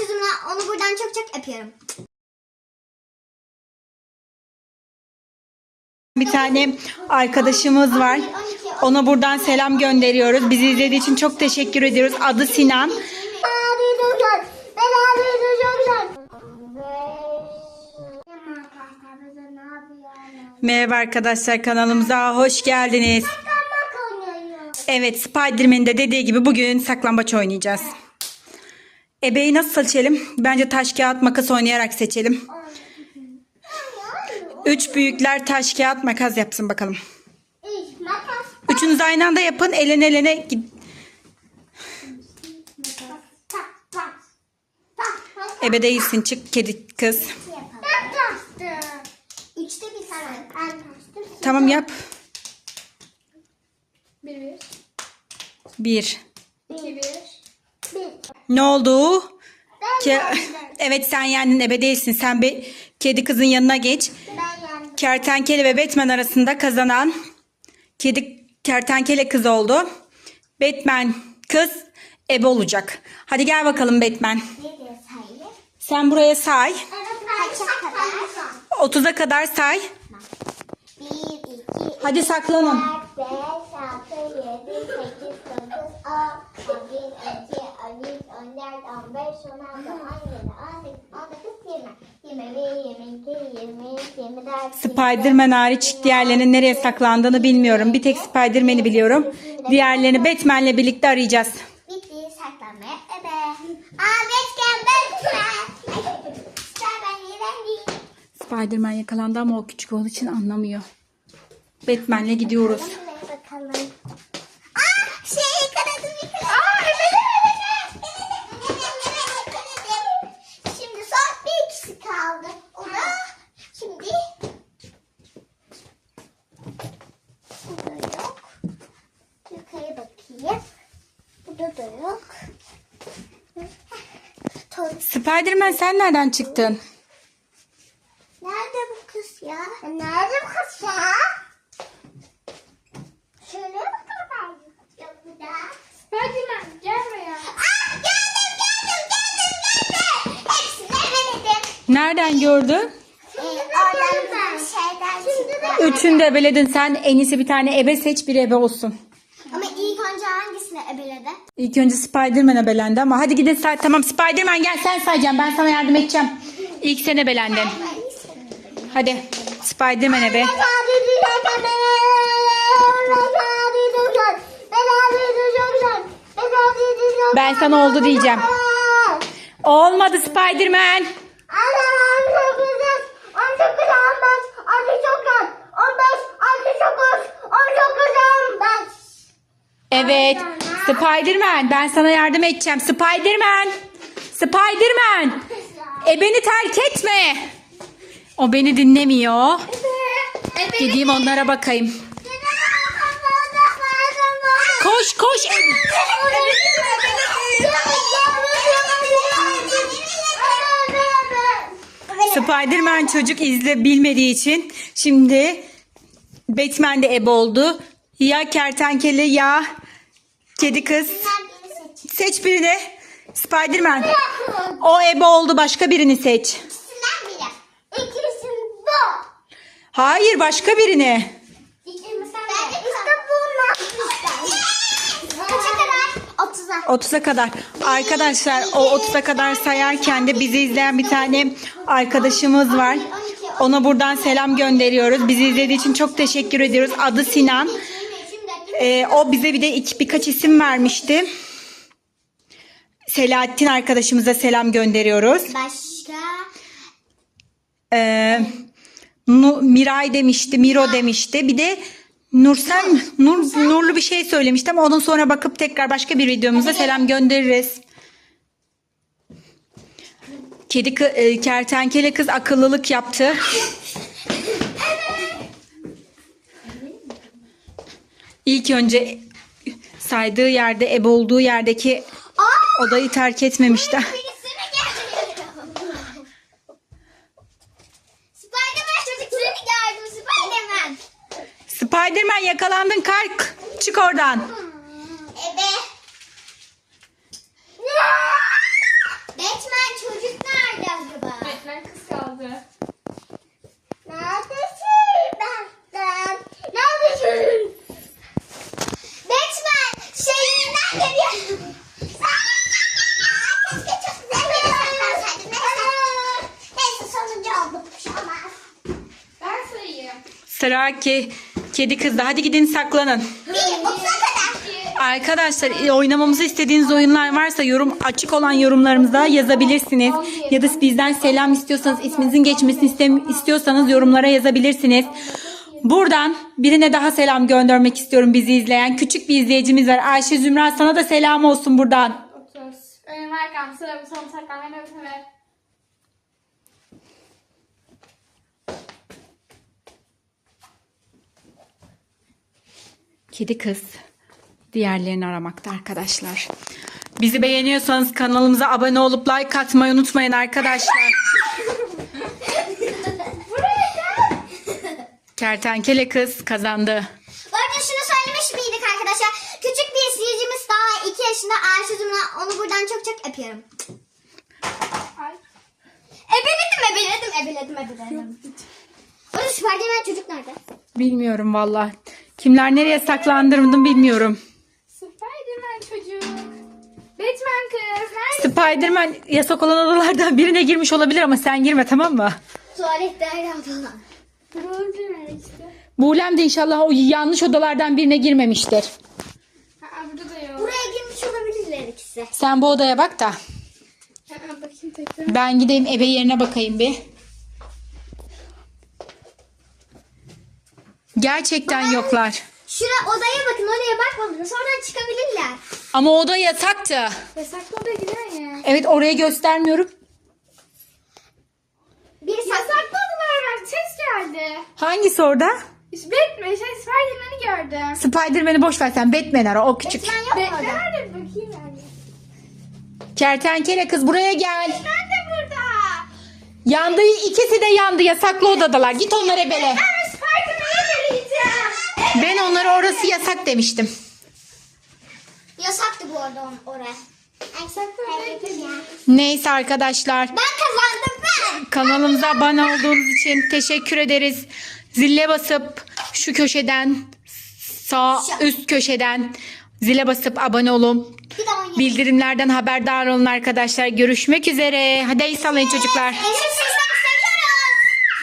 çocuğumla onu buradan çok çok öpüyorum. Bir tane arkadaşımız var. Ona buradan selam gönderiyoruz. Bizi izlediği için çok teşekkür ediyoruz. Adı Sinan. Merhaba arkadaşlar kanalımıza hoş geldiniz. Evet Spiderman'in de dediği gibi bugün saklambaç oynayacağız. Ebeyi nasıl seçelim? Bence taş kağıt makas oynayarak seçelim. Üç büyükler taş kağıt makas yapsın bakalım. Üçünüz aynı anda yapın. Elene elene gid- Ebe değilsin çık kedi kız. Ben kastım. Üçte bir tane. Ben kastım. Tamam yap. Bir bir. Ne oldu? Ke- evet sen yendin ebe değilsin. Sen be kedi kızın yanına geç. Kertenkele ve Batman arasında kazanan kedi kertenkele kız oldu. Batman kız ebe olacak. Hadi gel bakalım Batman. Sen buraya say. 30'a kadar say. Hadi saklanın. 5, 6, 7, 8, 15, 16, Spiderman hariç diğerlerinin nereye saklandığını bilmiyorum. Bir tek Spiderman'i biliyorum. Diğerlerini Batman'le birlikte arayacağız. Bitti saklanmaya ebe. Aa Batman Batman. Spiderman yakalandı ama o küçük olduğu için anlamıyor. Batman'le gidiyoruz. Burada da yok. Spiderman sen nereden çıktın? Nerede bu kız ya? Nerede bu kız ya? Şöyle bakalım. Yok burada. Spiderman gel buraya. Aa, geldim geldim geldim geldim. Hepsini ebeledim. Nereden gördün? Ee, oradan bir şeyden çıktı. Üçünü de ebeledin. Sen en iyisi bir tane ebe seç bir ebe olsun. Ama ilk önce hangisini ebeledi? İlk önce Spiderman ebelendi ama hadi gidin say. Tamam Spiderman gel sen sayacaksın. Ben sana yardım edeceğim. İlk sen ebelendin. Hadi Spiderman ebe. Ben sana oldu diyeceğim. Olmadı Spiderman. Evet. Spiderman ben sana yardım edeceğim. Spiderman. Spiderman. E beni terk etme. O beni dinlemiyor. Gideyim onlara bakayım. Koş koş. Spiderman çocuk izle bilmediği için şimdi Batman de ebe oldu. Ya kertenkele ya kedi kız. Seç birini. Spiderman. O ebe oldu başka birini seç. Hayır başka birini. Kaça kadar? 30'a. 30'a kadar. Arkadaşlar o 30'a kadar sayarken de bizi izleyen bir tane arkadaşımız var. Ona buradan selam gönderiyoruz. Bizi izlediği için çok teşekkür ediyoruz. Adı Sinan. Ee, o bize bir de iki, birkaç isim vermişti. Selahattin arkadaşımıza selam gönderiyoruz. Başka? Ee, Nu- Miray demişti, Miro demişti. Bir de Nursel, mi? Nur, Nurlu bir şey söylemişti ama ondan sonra bakıp tekrar başka bir videomuza selam göndeririz. Kedi e, kertenkele kız akıllılık yaptı. İlk önce saydığı yerde, ebe olduğu yerdeki Aa! odayı terk etmemişti. Spiderman çocuk seni gördüm Spiderman. Spiderman yakalandın kalk. Çık oradan. Ebe. Batman. Çocuk nerede acaba? Batman kız kaldı. Neredesin Batman? Neredesin? Batman şeyinden geliyor. Keşke çok güzel bir yere saklansaydım. Neyse. Neyse sonuncu oldum. Bir şey olmaz. Ben sayayım. Sıra ki kedi kızda. Hadi gidin saklanın. Arkadaşlar e, oynamamızı istediğiniz oyunlar varsa yorum açık olan yorumlarımıza yazabilirsiniz. Ya da bizden selam istiyorsanız isminizin geçmesini istem- istiyorsanız yorumlara yazabilirsiniz. Buradan birine daha selam göndermek istiyorum bizi izleyen. Küçük bir izleyicimiz var. Ayşe Zümra sana da selam olsun buradan. 30. Önüm arkam sıra bu son saklanma nöbeti Kedi kız diğerlerini aramakta arkadaşlar. Bizi beğeniyorsanız kanalımıza abone olup like atmayı unutmayın arkadaşlar. Buraya gel. Kertenkele kız kazandı. Bu arada şunu söylemiş miydik arkadaşlar? Küçük bir izleyicimiz daha 2 yaşında Ayşe Zümra. Onu buradan çok çok öpüyorum. Ay. Ebeledim, ebeledim, ebeledim, ebeledim. Orada Spiderman çocuk nerede? Bilmiyorum valla. Kimler nereye saklandırdım bilmiyorum. Spiderman çocuk. Batman kız. Nerede? Spiderman yasak olan odalardan birine girmiş olabilir ama sen girme tamam mı? Olan. Spiderman işte. Buğlem de inşallah o yanlış odalardan birine girmemiştir. Ha, burada da yok. Buraya girmiş olabilirler ikisi. Sen bu odaya bak da Ha, bakayım tekrar. ben gideyim ebe yerine bakayım bir. Gerçekten yoklar. Şura odaya bakın, oraya bakmadınız. Oradan çıkabilirler. Ama oda yasaktı. Yasaklı da gider ya. Evet oraya göstermiyorum. Bir saklı. Yasakladılar bak ses geldi. Hangisi orada? İşte Batman şey Spiderman'i gördüm. Spiderman'i boş ver sen Batman ara o küçük. Batman yok Batman orada? nerede bakayım yani. Kertenkele kız buraya gel. Nerede burada? Yandı ikisi de yandı yasaklı odadalar. Git onlara Spiderman'e vereceğim. Ben onlara orası yasak demiştim. Yasaktı bu arada on- oraya. Neyse arkadaşlar. Ben kazandım ben. Kanalımıza abone olduğunuz için teşekkür ederiz. Zile basıp şu köşeden sağ üst köşeden zile basıp abone olun. Bildirimlerden haberdar olun arkadaşlar. Görüşmek üzere. Hadi el sallayın çocuklar.